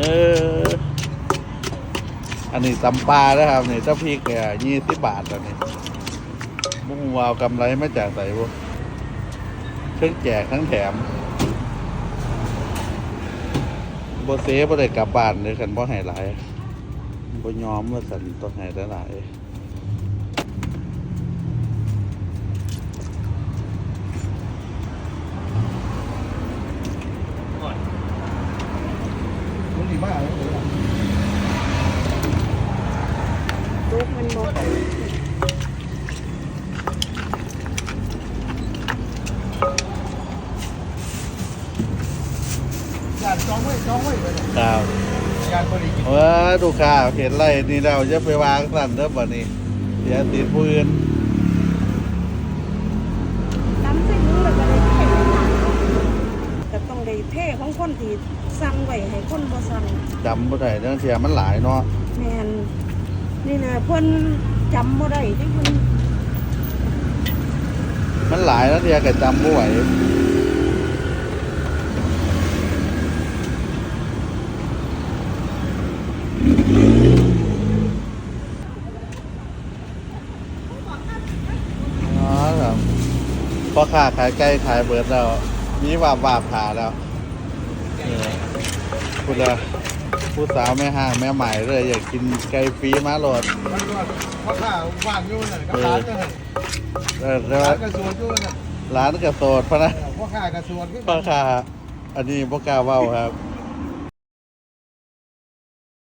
ออ อันนี้ตำปลานะครับนี่เจ้าพริกเนี่ยยี่สิบบาทอันนี้มุ่งวาวกำไรไม่จากใส่บุเครื่องแจกทั้งแถมโบเซ่บ่ได้กลับบ้านเลยกันบ่ให้หลายบ่ยอมว่าสันต้องให้ได้หลาย ดีมากเลยลูกมันบ่ยานจ้องไว้จองไว้ไปเลยครับยานบริกินเออดูข่าวเห็นไรนี่เราจะไปวางสั่นเด้อบ่นี้เดี๋ยวติดผู้อื่นตำใส่มือแล้วก็ได้เทก็ต้องได้เทของคนที่ สั่งไว้ให้คนบ่สั่งจำบ่ได้เรื่องเทียมันหลายเนาะแม่นนี่นะเพิ่นจำบ่ได้ที่เพิ่นมันหลายแล้วเทียก็จำบ่ไหวอ๋อครับพอค้าขายไก่ขายเบิดแล้วมีวาบวาบขาแล้วเออ พูดเลยผู้สาวแม่ห้างแม่ใหม่เลยอยากกินไก่ฟรีมาโหลดมันก็พ่อข้าว่างอยู่นั่นก็ร้านก็นั่นเออแล้วร้านกระสวนอยู่นั่นร้านกระโสดพะนะพ่อข้ากระสวนขึ้นพ่อค้าอันนี้พ่กล้าเว้าครับ